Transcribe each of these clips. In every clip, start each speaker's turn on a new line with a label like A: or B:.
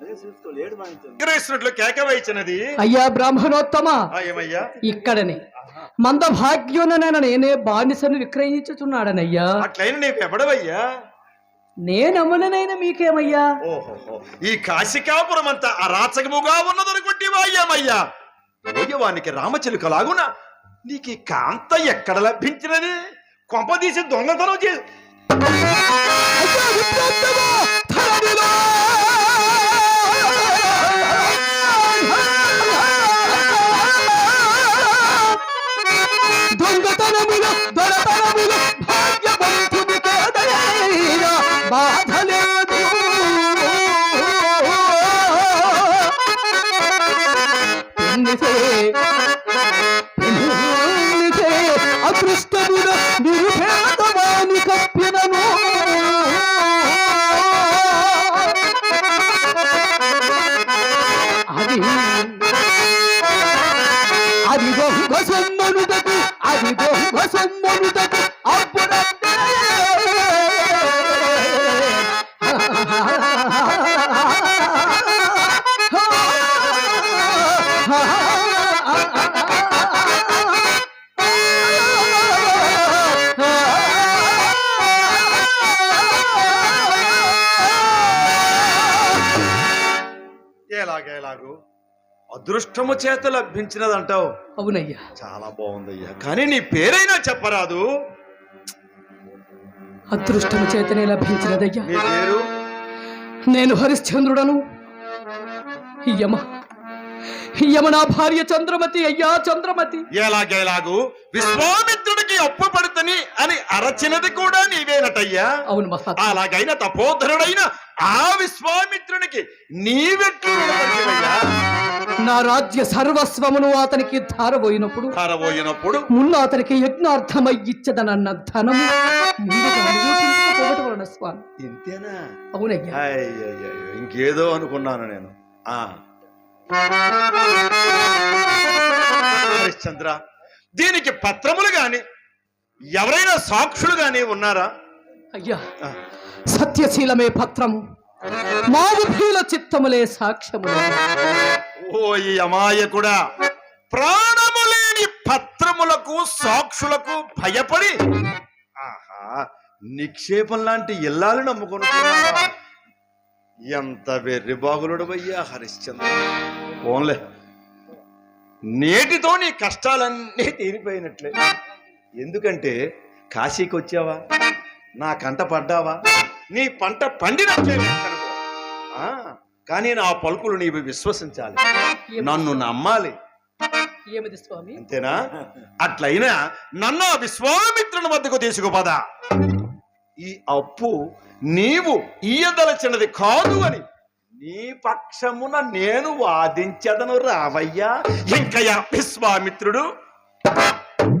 A: విగ్రహిస్తున్నట్లు కేక వేయించినది
B: అయ్యా బ్రాహ్మణోత్తమ.
A: ఆ, ఏమయ్యా?
B: ఇక్కడనే. మందభాగ్యునైన నేనే బానిసను విక్రయించుచున్నాడనయ్యా.
A: అట్లయిన నీకు ఎవడవయ్యా
B: నేనమ్మనైనా మీకేమయ్యా?
A: ఓహో ఈ కాశికాపురం అంతా అరాచకముగా ఉన్నదనుకుంటేవా అయ్యామయ్యా పోయేవానికి రామచిలుకలాగున నీకు ఈ కాంత ఎక్కడ లభించినది? కొంపదీసి దొంగతనం చే
B: అయ్యా విప్రోత్తమ, అది దొంగ అప్పుడంటే
A: ఎలాగేలాగు అదృష్టము చేత లభించినదంటావు.
B: అవునయ్యా.
A: చాలా బాగుందయ్యా. కానీ నీ పేరైనా చెప్పరాదు.
B: అదృష్టము చేతనే లభించినదయ్యా.
A: నీ పేరు?
B: నేను హరిశ్చంద్రుడను. యమ. యమ నా భార్య చంద్రమతి అయ్యా చంద్రమతి.
A: ఎలాగేలాగు విశ్వామిత్రుడికి అప్పు పడుతని అని అరచినది కూడా నీవేనటయ్యా.
B: అవును మహాత్మా
A: అలాగైన తపోధరుడైన ఆ విశ్వామిత్రునికి నీవెట్లు రుణపడితివయ్యా?
B: నా రాజ్య సర్వస్వమును అతనికి ధారబోయినప్పుడు
A: ధారబోయినప్పుడు
B: ముందు అతనికి యజ్ఞార్థమై ఇచ్చదనన్న ధనము
A: ఇంతేనా?
B: అవునయ్యా.
A: ఇంకేదో అనుకున్నాను నేను. హరిశ్చంద్ర దీనికి పత్రములు గాని ఎవరైనా సాక్షులు గాని ఉన్నారా?
B: అయ్యా సత్యశీలమే పత్రము. మావుభీల చిత్తములే సాక్ష్యములే.
A: ఓ ఈ అమాయకుడా. ప్రాణము లేని పత్రములకు సాక్షులకు భయపడి. ఆహా నిక్షేపం లాంటి ఇల్లాలు నమ్ముకున్నావా ఎంత వెర్రి బాగులుడవయ్యా హరిశ్చంద్ర. పోన్లే. నేటితో నీ కష్టాలన్నీ తీరిపోయినట్లే. ఎందుకంటే కాశీకి వచ్చావా నా కంట పడ్డావా? నీ పంట పండినట్లే ఆ కానీ నా పలుకులు నీవు విశ్వసించాలి. నన్ను నమ్మాలి.
B: ఏమిది స్వామి?
A: అంతేనా? అట్లయినా నన్ను ఆ విశ్వామిత్రుని వద్దకు తీసుకుపద. ఈ అప్పు నీవు ఇయ్యదలచినది కాదు అని నీ పక్షమున నేను వాదించదను రావయ్యా. ఇంకయ్యా విశ్వామిత్రుడు?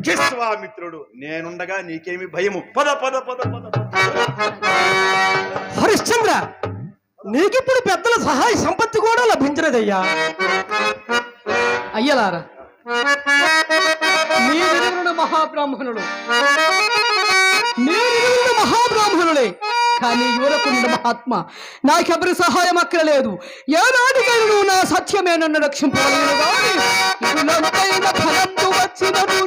A: విశ్వామిత్రుడు. నేనుండగా నీకేమి భయము? పద పద పద పద పద.
B: హరిశ్చంద్ర! నీకిప్పుడు పెద్దల సహాయ సంపత్తి కూడా లభించినదయ్యా అయ్యలారా మీరెరుగురు మహాబ్రాహ్మణుడు మీరెరుగురు మహాబ్రాహ్మణుడే కానీ యువరకుండ మహాత్మ నాకెవరి సహాయం అక్కరలేదు. ఏనాటికైనా నువ్వు నా సత్యమే నన్ను రక్షింపగలను గాని ఇటులంతైన వచ్చినను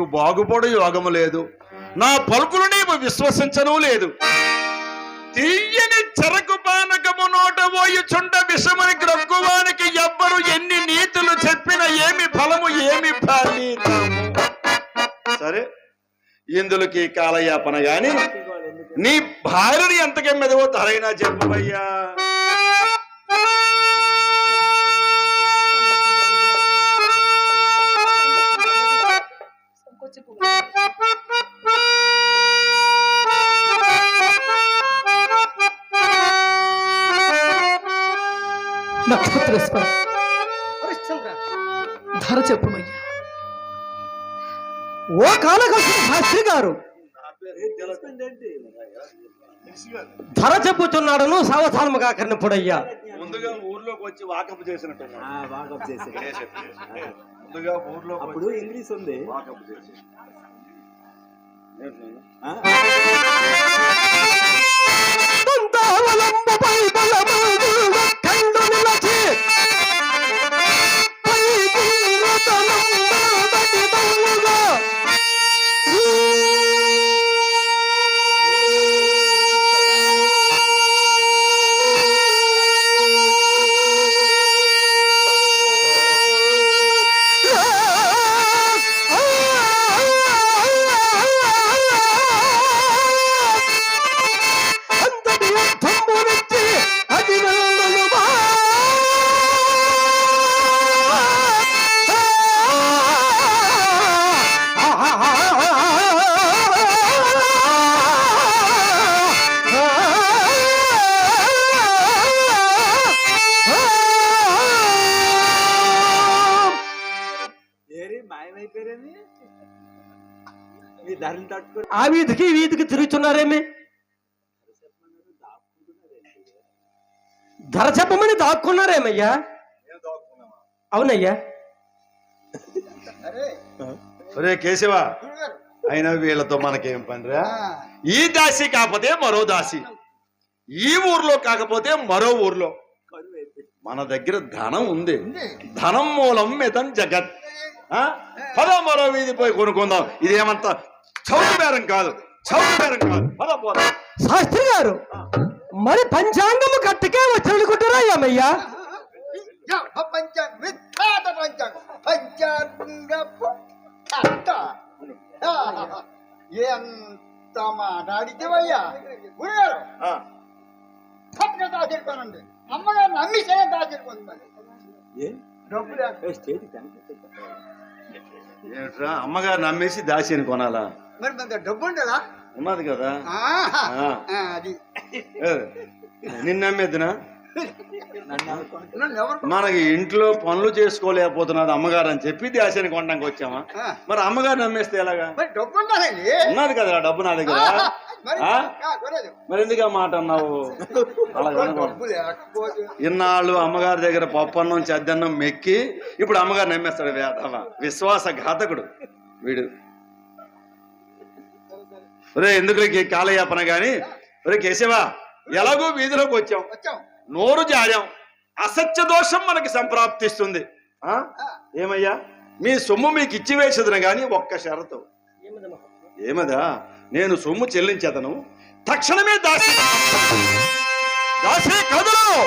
A: నీకు బాగుపడు యోగము లేదు. నా పలుకులు నీవు విశ్వసించను లేదు. తీయని చెరకు పానకము నోట పోయుచుండ విషముని గ్రక్కువానికి ఎవ్వరు ఎన్ని నీతులు చెప్పిన ఏమి ఫలము ఏమి ఫలితము. సరే ఇందులోకి కాలయాపన గాని నీ భార్యని ఎంతకెమ్మెదవో తరైనా చెప్పవయ్యా.
B: ఓ కాలకృష్ణ శాస్త్రి గారు.
C: ధర చెప్పుతున్నాడను సావధానముగా కన్నప్పుడయ్యా
A: ముందుగా ఊర్లోకి వచ్చి వాకప్ చేసినట్టు
D: వాకప్ చేసి
A: ముందుగా ఊర్లోకి
D: అప్పుడు ఇంగ్లీష్ ఉంది.
A: వాకప్ చేసి
D: మాయమైపోయారేమి? మీ ధరలు తట్టుకుని
C: ఆ వీధికి ఈ వీధికి తిరుగుతున్నారేమి ధర చెప్పమని దాక్కున్నారేమయ్యా? అవునయ్యా.
A: ఒరే కేశవ అయినా వీళ్ళతో మనకేం పనిరా? ఈ దాసి కాకపోతే మరో దాసి. ఈ ఊర్లో కాకపోతే మరో ఊర్లో. మన దగ్గర ధనం ఉంది. ధనం మూలం మితం జగత్? పద మరో వీధి పోయి కొనుక్కుందాం. ఇదేమంతా చౌక బేరం కాదు. చౌక బేరం కాదు. పద పోదాం
C: శాస్త్రి గారు మరి పంచాంగము కట్టుకే
E: పంచాంగపు కట్ట ఎంత మాట్లాడితేవయ్యా గురుగారు దాచిరుకోనండి అమ్మగారు నమ్మి చేయ దాచిరుకుంది
A: ఏమిట్రా అమ్మగారు నమ్మేసి దాసిని కొనాలా?
E: మరి మన డబ్బు ఉండదా?
A: ఉన్నది కదా.
E: అది.
A: ఏ, నిన్ను నమ్మేద్దునా?
D: నన్ను అనుకోను
E: నన్ను ఎవరు
A: మనకి ఇంట్లో పనులు చేసుకోలేకపోతున్నది అమ్మగారు అని చెప్పి దాసిని కొనడానికి వచ్చామా. మరి అమ్మగారు నమ్మేస్తే ఎలాగా?
E: డబ్బు
A: ఉన్నది కదా డబ్బు నా దగ్గర.
E: మరి
A: ఎందుకు మాట అన్నావు? ఇన్నాళ్ళు అమ్మగారి దగ్గర పప్పన్నం చెద్దన్నం మెక్కి ఇప్పుడు అమ్మగారు నమ్మేస్తాడు వేదవ. విశ్వాసఘాతకుడు వీడు. ఒరే ఎందుకు కాలయాపన గాని? ఒరే కేశవా ఎలాగో వీధిలోకి వచ్చాం.
E: వచ్చాం.
A: నోరు జారాం. అసత్య దోషం మనకి సంప్రాప్తిస్తుంది. ఆ? ఏమయ్యా? మీ సొమ్ము మీకు ఇచ్చి వేసేదన గాని ఒక్క షరతు. ఏమదా? నేను సొమ్ము చెల్లించేతను. తక్షణమే దాసి దాసి కదలను